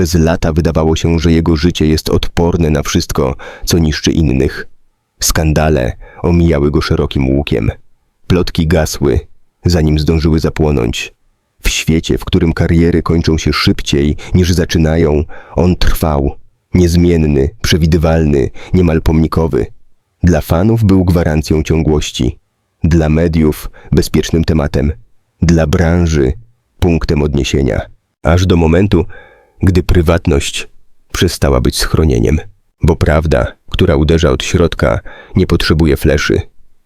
Przez lata wydawało się, że jego życie jest odporne na wszystko, co niszczy innych. Skandale omijały go szerokim łukiem. Plotki gasły, zanim zdążyły zapłonąć. W świecie, w którym kariery kończą się szybciej niż zaczynają, on trwał. Niezmienny, przewidywalny, niemal pomnikowy. Dla fanów był gwarancją ciągłości. Dla mediów bezpiecznym tematem. Dla branży punktem odniesienia. Aż do momentu, gdy prywatność przestała być schronieniem. Bo prawda, która uderza od środka, nie potrzebuje fleszy.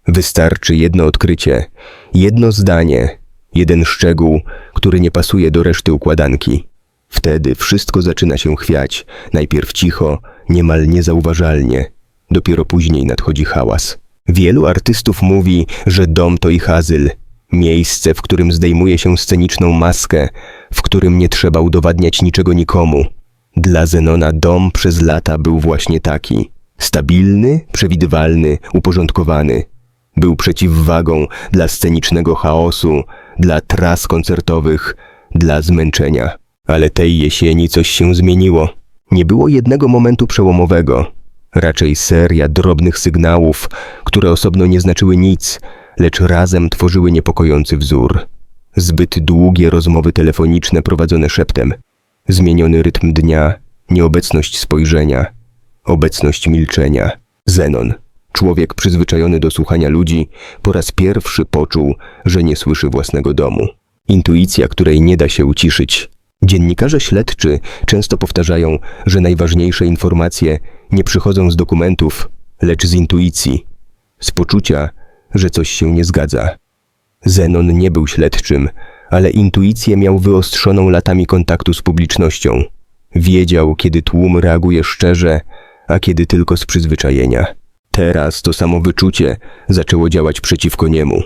Wystarczy jedno odkrycie, jedno zdanie, jeden szczegół, który nie pasuje do reszty układanki. Wtedy wszystko zaczyna się chwiać, najpierw cicho, niemal niezauważalnie. Dopiero później nadchodzi hałas. Wielu artystów mówi, że dom to ich azyl, miejsce, w którym zdejmuje się sceniczną maskę, w którym nie trzeba udowadniać niczego nikomu. Dla Zenona dom przez lata był właśnie taki. Stabilny, przewidywalny, uporządkowany. Był przeciwwagą dla scenicznego chaosu, dla tras koncertowych, dla zmęczenia. Ale tej jesieni coś się zmieniło. Nie było jednego momentu przełomowego. Raczej seria drobnych sygnałów, które osobno nie znaczyły nic, lecz razem tworzyły niepokojący wzór. Zbyt długie rozmowy telefoniczne prowadzone szeptem, zmieniony rytm dnia, nieobecność spojrzenia, obecność milczenia. Zenon, człowiek przyzwyczajony do słuchania ludzi, po raz pierwszy poczuł, że nie słyszy własnego domu. Intuicja, której nie da się uciszyć. Dziennikarze śledczy często powtarzają, że najważniejsze informacje nie przychodzą z dokumentów, lecz z intuicji, z poczucia, że coś się nie zgadza. Zenon nie był śledczym, ale intuicję miał wyostrzoną latami kontaktu z publicznością. Wiedział, kiedy tłum reaguje szczerze, a kiedy tylko z przyzwyczajenia. Teraz to samo wyczucie zaczęło działać przeciwko niemu.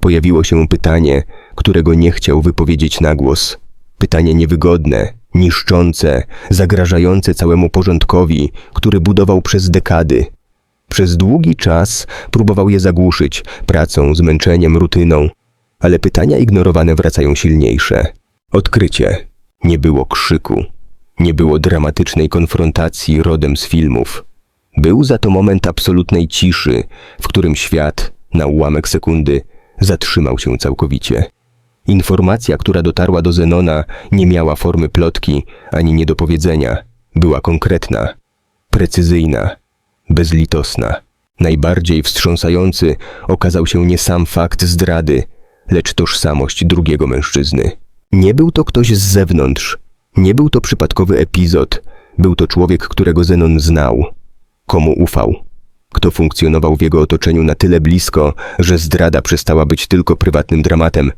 Pojawiło się pytanie, którego nie chciał wypowiedzieć na głos. Pytanie niewygodne, niszczące, zagrażające całemu porządkowi, który budował przez dekady. Przez długi czas próbował je zagłuszyć pracą, zmęczeniem, rutyną, ale pytania ignorowane wracają silniejsze. Odkrycie. Nie było krzyku. Nie było dramatycznej konfrontacji rodem z filmów. Był za to moment absolutnej ciszy, w którym świat, na ułamek sekundy, zatrzymał się całkowicie. Informacja, która dotarła do Zenona, nie miała formy plotki ani niedopowiedzenia. Była konkretna, precyzyjna, bezlitosna. Najbardziej wstrząsający okazał się nie sam fakt zdrady, lecz tożsamość drugiego mężczyzny. Nie był to ktoś z zewnątrz, nie był to przypadkowy epizod, był to człowiek, którego Zenon znał, komu ufał, kto funkcjonował w jego otoczeniu na tyle blisko, że zdrada przestała być tylko prywatnym dramatem,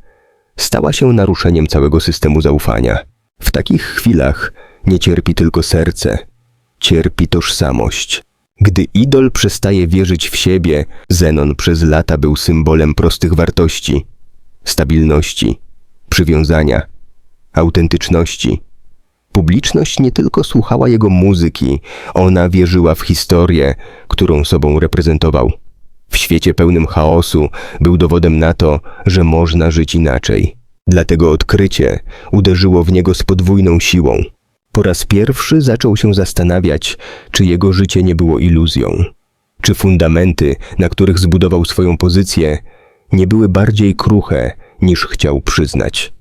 stała się naruszeniem całego systemu zaufania. W takich chwilach nie cierpi tylko serce, cierpi tożsamość. Gdy idol przestaje wierzyć w siebie, Zenon przez lata był symbolem prostych wartości, stabilności, przywiązania, autentyczności. Publiczność nie tylko słuchała jego muzyki, ona wierzyła w historię, którą sobą reprezentował. W świecie pełnym chaosu był dowodem na to, że można żyć inaczej. Dlatego odkrycie uderzyło w niego z podwójną siłą. Po raz pierwszy zaczął się zastanawiać, czy jego życie nie było iluzją. Czy fundamenty, na których zbudował swoją pozycję, nie były bardziej kruche, niż chciał przyznać.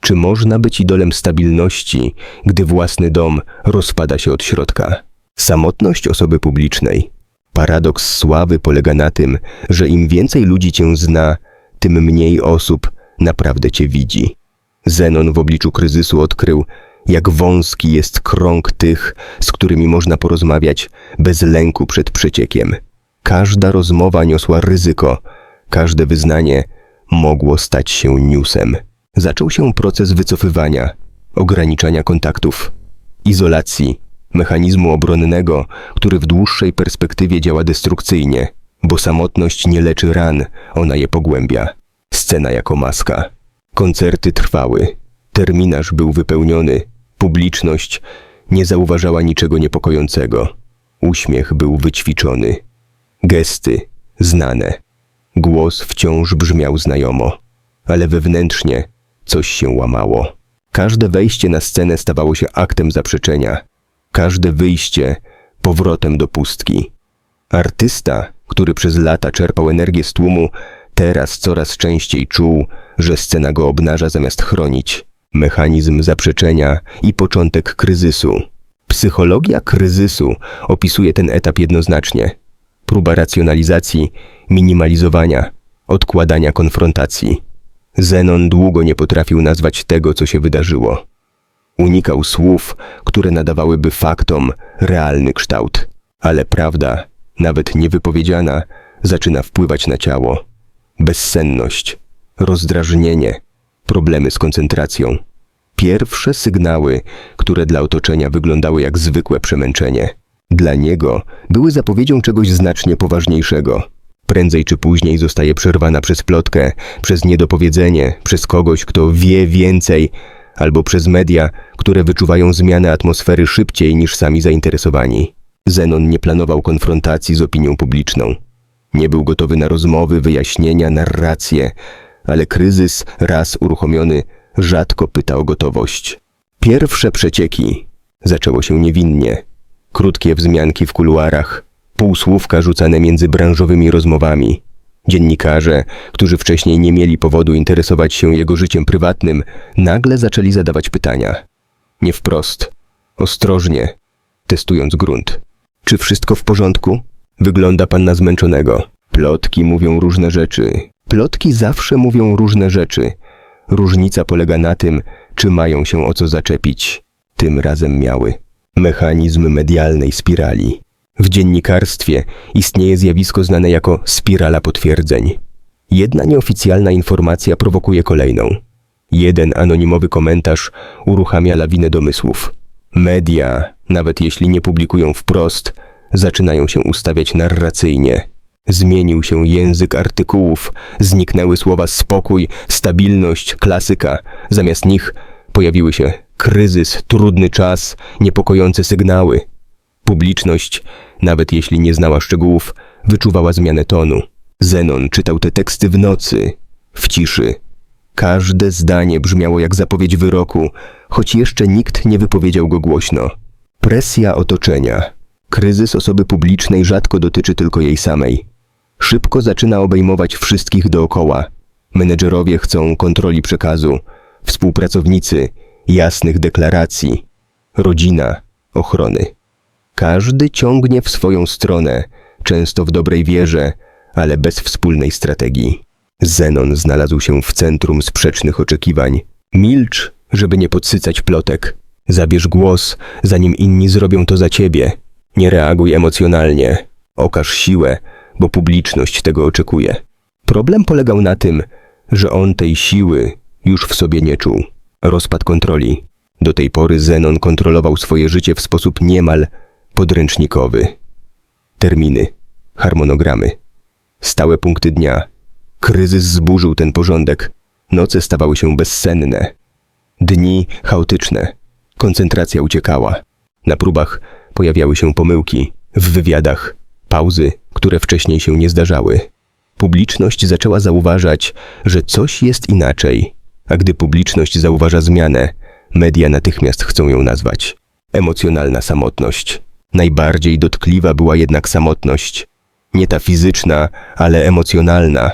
Czy można być idolem stabilności, gdy własny dom rozpada się od środka? Samotność osoby publicznej. Paradoks sławy polega na tym, że im więcej ludzi cię zna, tym mniej osób naprawdę cię widzi. Zenon w obliczu kryzysu odkrył, jak wąski jest krąg tych, z którymi można porozmawiać bez lęku przed przeciekiem. Każda rozmowa niosła ryzyko, każde wyznanie mogło stać się newsem. Zaczął się proces wycofywania, ograniczania kontaktów, izolacji, mechanizmu obronnego, który w dłuższej perspektywie działa destrukcyjnie, bo samotność nie leczy ran, ona je pogłębia. Scena jako maska. Koncerty trwały, terminarz był wypełniony, publiczność nie zauważała niczego niepokojącego. Uśmiech był wyćwiczony, gesty znane. Głos wciąż brzmiał znajomo, ale wewnętrznie coś się łamało. Każde wejście na scenę stawało się aktem zaprzeczenia. Każde wyjście powrotem do pustki. Artysta, który przez lata czerpał energię z tłumu, teraz coraz częściej czuł, że scena go obnaża zamiast chronić. Mechanizm zaprzeczenia i początek kryzysu. Psychologia kryzysu opisuje ten etap jednoznacznie. Próba racjonalizacji, minimalizowania, odkładania konfrontacji. Zenon długo nie potrafił nazwać tego, co się wydarzyło. Unikał słów, które nadawałyby faktom realny kształt, ale prawda, nawet niewypowiedziana, zaczyna wpływać na ciało. Bezsenność, rozdrażnienie, problemy z koncentracją. Pierwsze sygnały, które dla otoczenia wyglądały jak zwykłe przemęczenie, dla niego były zapowiedzią czegoś znacznie poważniejszego. Prędzej czy później zostaje przerwana przez plotkę, przez niedopowiedzenie, przez kogoś, kto wie więcej, albo przez media, które wyczuwają zmianę atmosfery szybciej niż sami zainteresowani. Zenon nie planował konfrontacji z opinią publiczną. Nie był gotowy na rozmowy, wyjaśnienia, narracje, ale kryzys, raz uruchomiony, rzadko pyta o gotowość. Pierwsze przecieki zaczęło się niewinnie. Krótkie wzmianki w kuluarach, półsłówka rzucane między branżowymi rozmowami. Dziennikarze, którzy wcześniej nie mieli powodu interesować się jego życiem prywatnym, nagle zaczęli zadawać pytania. Nie wprost, ostrożnie, testując grunt. Czy wszystko w porządku? Wygląda pan na zmęczonego. Plotki mówią różne rzeczy. Plotki zawsze mówią różne rzeczy. Różnica polega na tym, czy mają się o co zaczepić. Tym razem miały. Mechanizm medialnej spirali. W dziennikarstwie istnieje zjawisko znane jako spirala potwierdzeń. Jedna nieoficjalna informacja prowokuje kolejną. Jeden anonimowy komentarz uruchamia lawinę domysłów. Media, nawet jeśli nie publikują wprost, zaczynają się ustawiać narracyjnie. Zmienił się język artykułów, zniknęły słowa spokój, stabilność, klasyka. Zamiast nich pojawiły się kryzys, trudny czas, niepokojące sygnały. Publiczność, nawet jeśli nie znała szczegółów, wyczuwała zmianę tonu. Zenon czytał te teksty w nocy, w ciszy. Każde zdanie brzmiało jak zapowiedź wyroku, choć jeszcze nikt nie wypowiedział go głośno. Presja otoczenia. Kryzys osoby publicznej rzadko dotyczy tylko jej samej. Szybko zaczyna obejmować wszystkich dookoła. Menedżerowie chcą kontroli przekazu, współpracownicy jasnych deklaracji, rodzina ochrony. Każdy ciągnie w swoją stronę, często w dobrej wierze, ale bez wspólnej strategii. Zenon znalazł się w centrum sprzecznych oczekiwań. Milcz, żeby nie podsycać plotek. Zabierz głos, zanim inni zrobią to za ciebie. Nie reaguj emocjonalnie. Okaż siłę, bo publiczność tego oczekuje. Problem polegał na tym, że on tej siły już w sobie nie czuł. Rozpad kontroli. Do tej pory Zenon kontrolował swoje życie w sposób niemal podręcznikowy. Terminy, harmonogramy, stałe punkty dnia. Kryzys zburzył ten porządek. Noce stawały się bezsenne. Dni chaotyczne. Koncentracja uciekała. Na próbach pojawiały się pomyłki. W wywiadach pauzy, które wcześniej się nie zdarzały. Publiczność zaczęła zauważać, że coś jest inaczej, a gdy publiczność zauważa zmianę, media natychmiast chcą ją nazwać. Emocjonalna samotność. Najbardziej dotkliwa była jednak samotność. Nie ta fizyczna, ale emocjonalna.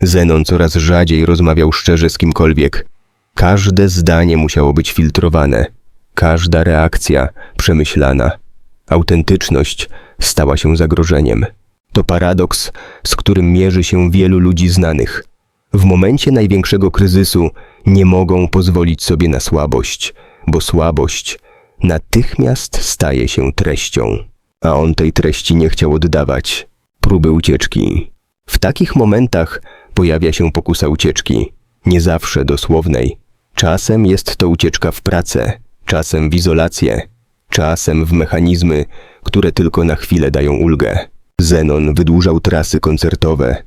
Zenon coraz rzadziej rozmawiał szczerze z kimkolwiek. Każde zdanie musiało być filtrowane, każda reakcja przemyślana. Autentyczność stała się zagrożeniem. To paradoks, z którym mierzy się wielu ludzi znanych. W momencie największego kryzysu nie mogą pozwolić sobie na słabość, bo słabość natychmiast staje się treścią. A on tej treści nie chciał oddawać. Próby ucieczki. W takich momentach pojawia się pokusa ucieczki. Nie zawsze dosłownej. Czasem jest to ucieczka w pracę, czasem w izolację, czasem w mechanizmy, które tylko na chwilę dają ulgę. Zenon wydłużał trasy koncertowe,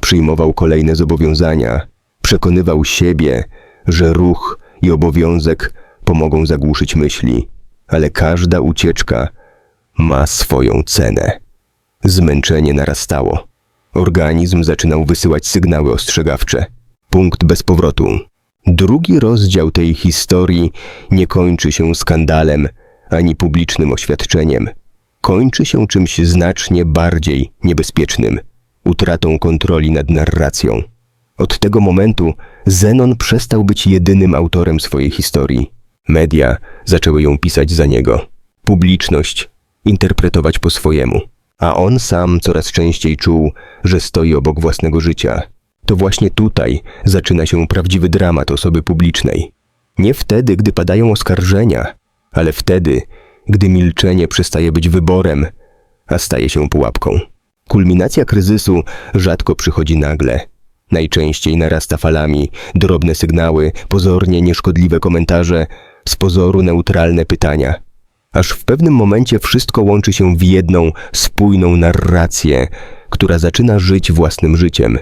przyjmował kolejne zobowiązania, przekonywał siebie, że ruch i obowiązek pomogą zagłuszyć myśli, ale każda ucieczka ma swoją cenę. Zmęczenie narastało. Organizm zaczynał wysyłać sygnały ostrzegawcze. Punkt bez powrotu. Drugi rozdział tej historii nie kończy się skandalem ani publicznym oświadczeniem. Kończy się czymś znacznie bardziej niebezpiecznym utratą kontroli nad narracją. Od tego momentu Zenon przestał być jedynym autorem swojej historii. Media zaczęły ją pisać za niego. Publiczność interpretować po swojemu. A on sam coraz częściej czuł, że stoi obok własnego życia. To właśnie tutaj zaczyna się prawdziwy dramat osoby publicznej. Nie wtedy, gdy padają oskarżenia, ale wtedy, gdy milczenie przestaje być wyborem, a staje się pułapką. Kulminacja kryzysu rzadko przychodzi nagle. Najczęściej narasta falami, drobne sygnały, pozornie nieszkodliwe komentarze, z pozoru neutralne pytania. Aż w pewnym momencie wszystko łączy się w jedną, spójną narrację, która zaczyna żyć własnym życiem.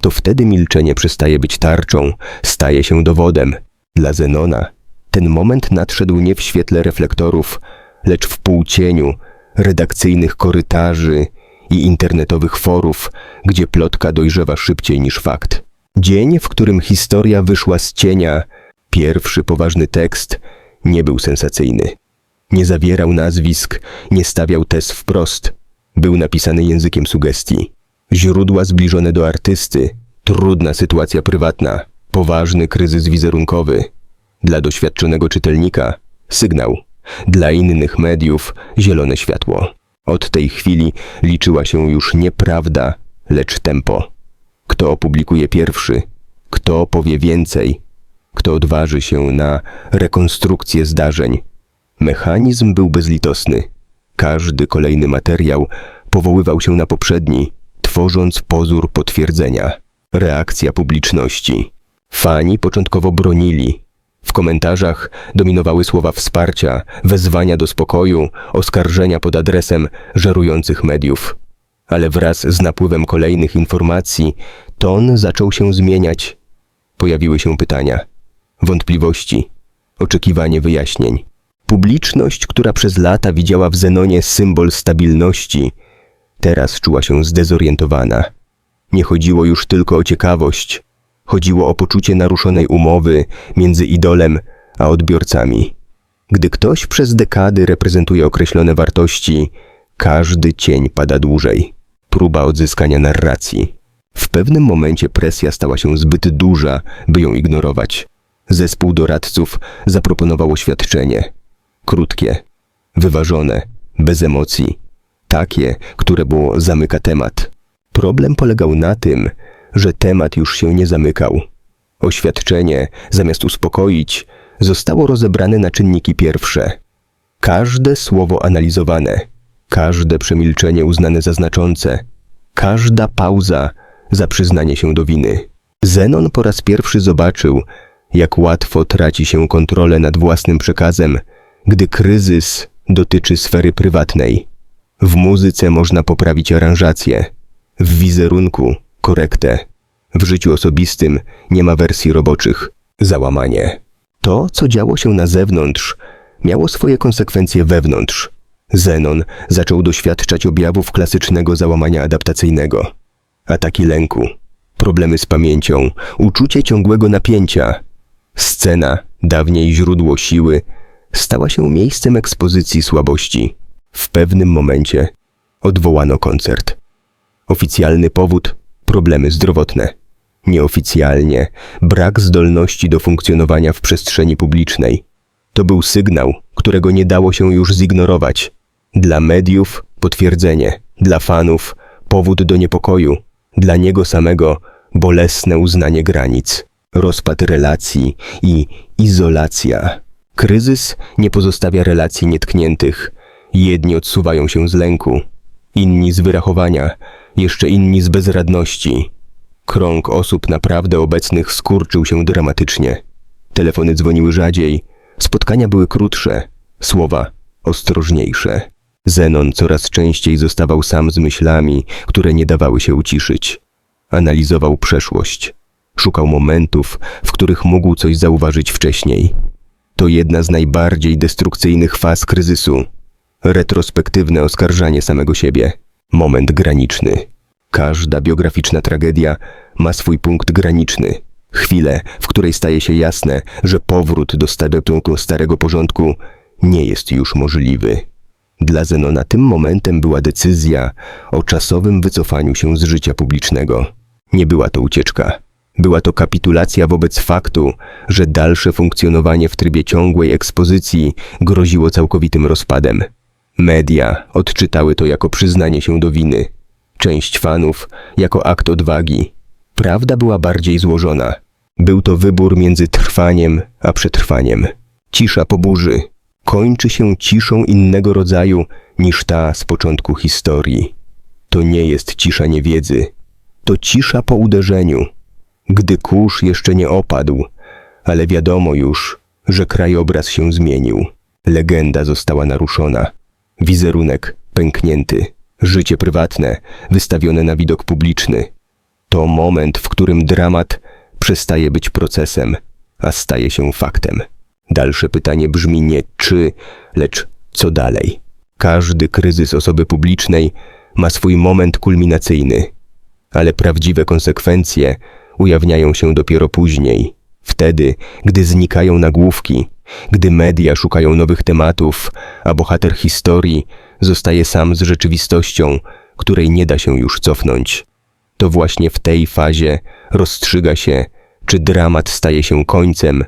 To wtedy milczenie przestaje być tarczą, staje się dowodem. Dla Zenona ten moment nadszedł nie w świetle reflektorów, lecz w półcieniu redakcyjnych korytarzy i internetowych forów, gdzie plotka dojrzewa szybciej niż fakt. Dzień, w którym historia wyszła z cienia, pierwszy poważny tekst, nie był sensacyjny. Nie zawierał nazwisk, nie stawiał tez wprost. Był napisany językiem sugestii. Źródła zbliżone do artysty, trudna sytuacja prywatna, poważny kryzys wizerunkowy. Dla doświadczonego czytelnika sygnał, dla innych mediów zielone światło. Od tej chwili liczyła się już nie prawda, lecz tempo. Kto opublikuje pierwszy, kto powie więcej, kto odważy się na rekonstrukcję zdarzeń. Mechanizm był bezlitosny. Każdy kolejny materiał powoływał się na poprzedni, tworząc pozór potwierdzenia. Reakcja publiczności. Fani początkowo bronili. W komentarzach dominowały słowa wsparcia, wezwania do spokoju, oskarżenia pod adresem żerujących mediów. Ale wraz z napływem kolejnych informacji ton zaczął się zmieniać. Pojawiły się pytania, wątpliwości, oczekiwanie wyjaśnień. Publiczność, która przez lata widziała w Zenonie symbol stabilności, teraz czuła się zdezorientowana. Nie chodziło już tylko o ciekawość, chodziło o poczucie naruszonej umowy między idolem a odbiorcami. Gdy ktoś przez dekady reprezentuje określone wartości, każdy cień pada dłużej. Próba odzyskania narracji. W pewnym momencie presja stała się zbyt duża, by ją ignorować. Zespół doradców zaproponował oświadczenie. Krótkie, wyważone, bez emocji. Takie, które było zamyka temat. Problem polegał na tym, że temat już się nie zamykał. Oświadczenie, zamiast uspokoić, zostało rozebrane na czynniki pierwsze. Każde słowo analizowane, każde przemilczenie uznane za znaczące, każda pauza za przyznanie się do winy. Zenon po raz pierwszy zobaczył, jak łatwo traci się kontrolę nad własnym przekazem, gdy kryzys dotyczy sfery prywatnej. W muzyce można poprawić aranżację, w wizerunku korektę. W życiu osobistym nie ma wersji roboczych. Załamanie. To, co działo się na zewnątrz, miało swoje konsekwencje wewnątrz. Zenon zaczął doświadczać objawów klasycznego załamania adaptacyjnego. Ataki lęku, problemy z pamięcią, uczucie ciągłego napięcia. Scena, dawniej źródło siły, stała się miejscem ekspozycji słabości. W pewnym momencie odwołano koncert. Oficjalny powód problemy zdrowotne. Nieoficjalnie brak zdolności do funkcjonowania w przestrzeni publicznej. To był sygnał, którego nie dało się już zignorować. Dla mediów potwierdzenie, dla fanów powód do niepokoju, dla niego samego bolesne uznanie granic, rozpad relacji i izolacja. Kryzys nie pozostawia relacji nietkniętych. Jedni odsuwają się z lęku, inni z wyrachowania, jeszcze inni z bezradności. Krąg osób naprawdę obecnych skurczył się dramatycznie. Telefony dzwoniły rzadziej, spotkania były krótsze, słowa ostrożniejsze. Zenon coraz częściej zostawał sam z myślami, które nie dawały się uciszyć. Analizował przeszłość. Szukał momentów, w których mógł coś zauważyć wcześniej. To jedna z najbardziej destrukcyjnych faz kryzysu. Retrospektywne oskarżanie samego siebie. Moment graniczny. Każda biograficzna tragedia ma swój punkt graniczny. Chwilę, w której staje się jasne, że powrót do starego, starego porządku nie jest już możliwy. Dla Zenona tym momentem była decyzja o czasowym wycofaniu się z życia publicznego. Nie była to ucieczka. Była to kapitulacja wobec faktu, że dalsze funkcjonowanie w trybie ciągłej ekspozycji groziło całkowitym rozpadem. Media odczytały to jako przyznanie się do winy. Część fanów jako akt odwagi. Prawda była bardziej złożona. Był to wybór między trwaniem a przetrwaniem. Cisza po burzy kończy się ciszą innego rodzaju niż ta z początku historii. To nie jest cisza niewiedzy, to cisza po uderzeniu, gdy kurz jeszcze nie opadł, ale wiadomo już, że krajobraz się zmienił. Legenda została naruszona, wizerunek pęknięty, życie prywatne wystawione na widok publiczny. To moment, w którym dramat przestaje być procesem, a staje się faktem. Dalsze pytanie brzmi nie czy, lecz co dalej. Każdy kryzys osoby publicznej ma swój moment kulminacyjny, ale prawdziwe konsekwencje ujawniają się dopiero później, wtedy, gdy znikają nagłówki, gdy media szukają nowych tematów, a bohater historii zostaje sam z rzeczywistością, której nie da się już cofnąć. To właśnie w tej fazie rozstrzyga się, czy dramat staje się końcem,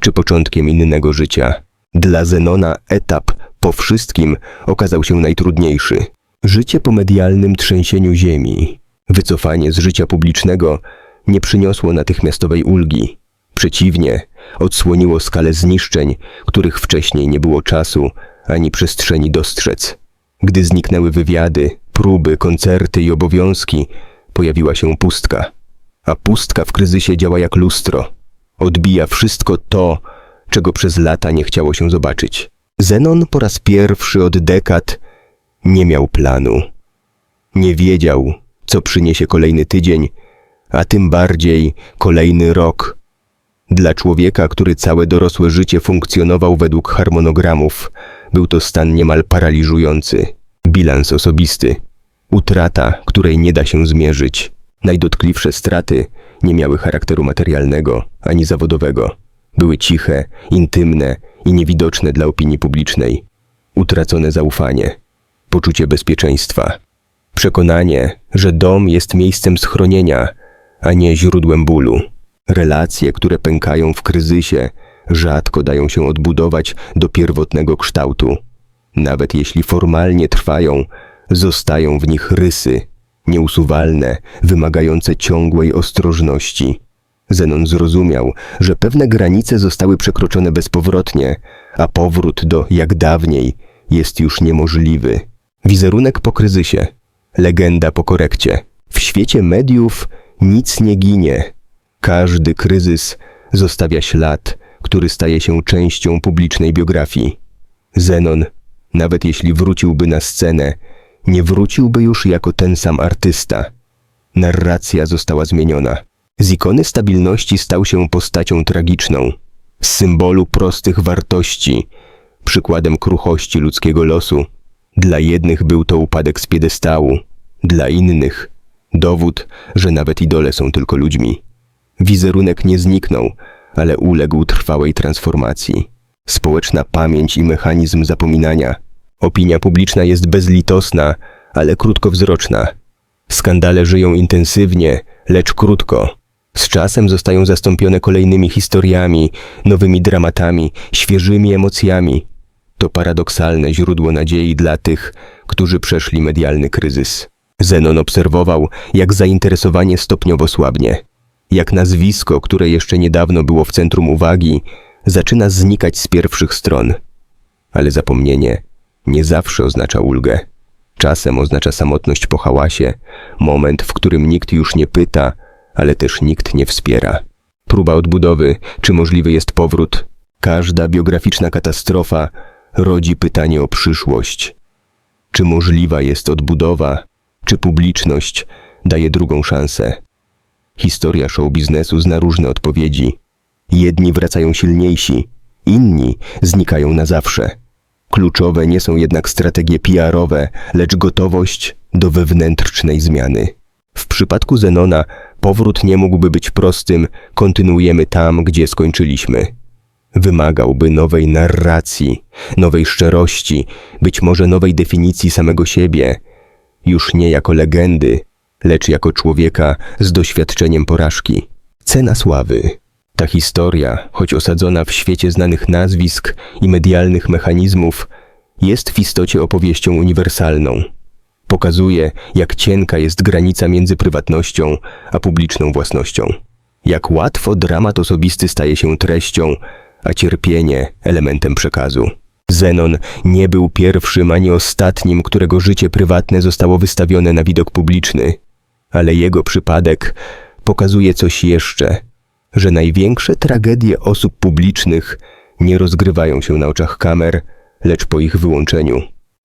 czy początkiem innego życia. Dla Zenona etap po wszystkim okazał się najtrudniejszy. Życie po medialnym trzęsieniu ziemi, wycofanie z życia publicznego nie przyniosło natychmiastowej ulgi. Przeciwnie, odsłoniło skalę zniszczeń, których wcześniej nie było czasu ani przestrzeni dostrzec. Gdy zniknęły wywiady, próby, koncerty i obowiązki, pojawiła się pustka. A pustka w kryzysie działa jak lustro. Odbija wszystko to, czego przez lata nie chciało się zobaczyć. Zenon po raz pierwszy od dekad nie miał planu. Nie wiedział, co przyniesie kolejny tydzień, a tym bardziej kolejny rok. Dla człowieka, który całe dorosłe życie funkcjonował według harmonogramów, był to stan niemal paraliżujący. Bilans osobisty. Utrata, której nie da się zmierzyć. Najdotkliwsze straty nie miały charakteru materialnego ani zawodowego. Były ciche, intymne i niewidoczne dla opinii publicznej. Utracone zaufanie, poczucie bezpieczeństwa, przekonanie, że dom jest miejscem schronienia, a nie źródłem bólu. Relacje, które pękają w kryzysie, rzadko dają się odbudować do pierwotnego kształtu. Nawet jeśli formalnie trwają, zostają w nich rysy, nieusuwalne, wymagające ciągłej ostrożności. Zenon zrozumiał, że pewne granice zostały przekroczone bezpowrotnie, a powrót do jak dawniej jest już niemożliwy. Wizerunek po kryzysie, legenda po korekcie. W świecie mediów nic nie ginie. Każdy kryzys zostawia ślad, który staje się częścią publicznej biografii. Zenon, nawet jeśli wróciłby na scenę, nie wróciłby już jako ten sam artysta. Narracja została zmieniona. Z ikony stabilności stał się postacią tragiczną, z symbolu prostych wartości, przykładem kruchości ludzkiego losu. Dla jednych był to upadek z piedestału, dla innych dowód, że nawet idole są tylko ludźmi. Wizerunek nie zniknął, ale uległ trwałej transformacji. Społeczna pamięć i mechanizm zapominania. Opinia publiczna jest bezlitosna, ale krótkowzroczna. Skandale żyją intensywnie, lecz krótko. Z czasem zostają zastąpione kolejnymi historiami, nowymi dramatami, świeżymi emocjami. To paradoksalne źródło nadziei dla tych, którzy przeszli medialny kryzys. Zenon obserwował, jak zainteresowanie stopniowo słabnie. Jak nazwisko, które jeszcze niedawno było w centrum uwagi, zaczyna znikać z pierwszych stron. Ale zapomnienie nie zawsze oznacza ulgę. Czasem oznacza samotność po hałasie, moment, w którym nikt już nie pyta, ale też nikt nie wspiera. Próba odbudowy, czy możliwy jest powrót. Każda biograficzna katastrofa rodzi pytanie o przyszłość. Czy możliwa jest odbudowa, czy publiczność daje drugą szansę? Historia show biznesu zna różne odpowiedzi. Jedni wracają silniejsi, inni znikają na zawsze. Kluczowe nie są jednak strategie PR-owe, lecz gotowość do wewnętrznej zmiany. W przypadku Zenona powrót nie mógłby być prostym, kontynuujemy tam, gdzie skończyliśmy. Wymagałby nowej narracji, nowej szczerości, być może nowej definicji samego siebie, już nie jako legendy, lecz jako człowieka z doświadczeniem porażki. Cena sławy. Ta historia, choć osadzona w świecie znanych nazwisk i medialnych mechanizmów, jest w istocie opowieścią uniwersalną. Pokazuje, jak cienka jest granica między prywatnością a publiczną własnością. Jak łatwo dramat osobisty staje się treścią, a cierpienie elementem przekazu. Zenon nie był pierwszym ani ostatnim, którego życie prywatne zostało wystawione na widok publiczny, ale jego przypadek pokazuje coś jeszcze, że największe tragedie osób publicznych nie rozgrywają się na oczach kamer, lecz po ich wyłączeniu.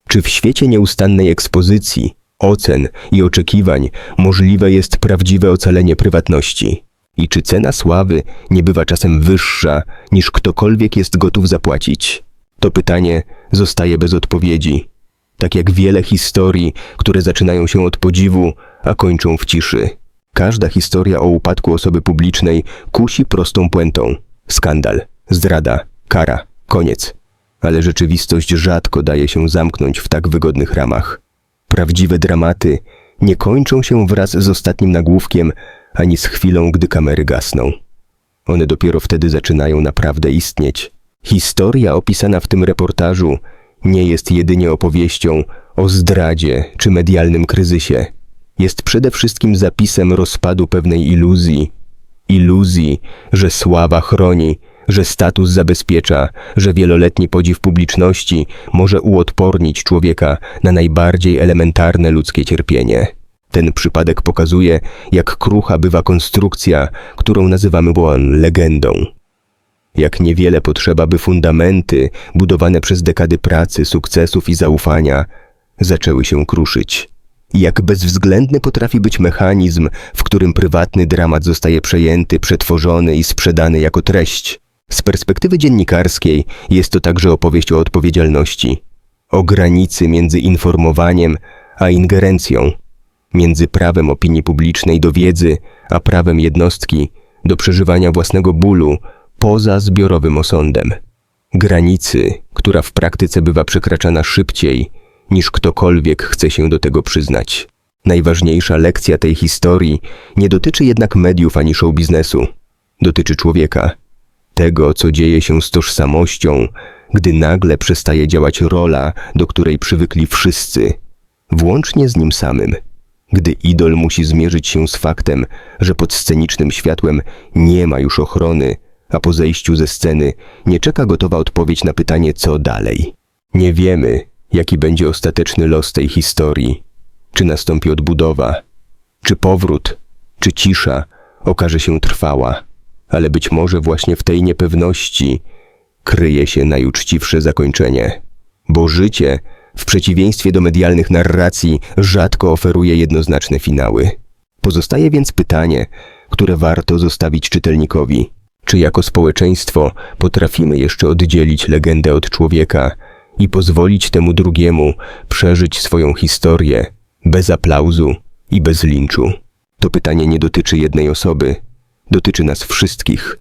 Czy w świecie nieustannej ekspozycji, ocen i oczekiwań możliwe jest prawdziwe ocalenie prywatności? I czy cena sławy nie bywa czasem wyższa, niż ktokolwiek jest gotów zapłacić? To pytanie zostaje bez odpowiedzi. Tak jak wiele historii, które zaczynają się od podziwu, a kończą w ciszy. Każda historia o upadku osoby publicznej kusi prostą puentą. Skandal, zdrada, kara, koniec. Ale rzeczywistość rzadko daje się zamknąć w tak wygodnych ramach. Prawdziwe dramaty nie kończą się wraz z ostatnim nagłówkiem, ani z chwilą, gdy kamery gasną. One dopiero wtedy zaczynają naprawdę istnieć. Historia opisana w tym reportażu nie jest jedynie opowieścią o zdradzie czy medialnym kryzysie. Jest przede wszystkim zapisem rozpadu pewnej iluzji. Iluzji, że sława chroni, że status zabezpiecza, że wieloletni podziw publiczności może uodpornić człowieka na najbardziej elementarne ludzkie cierpienie. Ten przypadek pokazuje, jak krucha bywa konstrukcja, którą nazywamy błon legendą. Jak niewiele potrzeba, by fundamenty, budowane przez dekady pracy, sukcesów i zaufania, zaczęły się kruszyć. Jak bezwzględny potrafi być mechanizm, w którym prywatny dramat zostaje przejęty, przetworzony i sprzedany jako treść. Z perspektywy dziennikarskiej jest to także opowieść o odpowiedzialności, o granicy między informowaniem a ingerencją, między prawem opinii publicznej do wiedzy, a prawem jednostki do przeżywania własnego bólu poza zbiorowym osądem. Granicy, która w praktyce bywa przekraczana szybciej, niż ktokolwiek chce się do tego przyznać. Najważniejsza lekcja tej historii nie dotyczy jednak mediów ani show biznesu. Dotyczy człowieka. Tego, co dzieje się z tożsamością, gdy nagle przestaje działać rola, do której przywykli wszyscy, włącznie z nim samym. Gdy idol musi zmierzyć się z faktem, że pod scenicznym światłem nie ma już ochrony, a po zejściu ze sceny nie czeka gotowa odpowiedź na pytanie, co dalej. Nie wiemy, jaki będzie ostateczny los tej historii. Czy nastąpi odbudowa, czy powrót, czy cisza okaże się trwała. Ale być może właśnie w tej niepewności kryje się najuczciwsze zakończenie. Bo życie, w przeciwieństwie do medialnych narracji, rzadko oferuje jednoznaczne finały. Pozostaje więc pytanie, które warto zostawić czytelnikowi. Czy jako społeczeństwo potrafimy jeszcze oddzielić legendę od człowieka i pozwolić temu drugiemu przeżyć swoją historię bez aplauzu i bez linczu? To pytanie nie dotyczy jednej osoby, dotyczy nas wszystkich.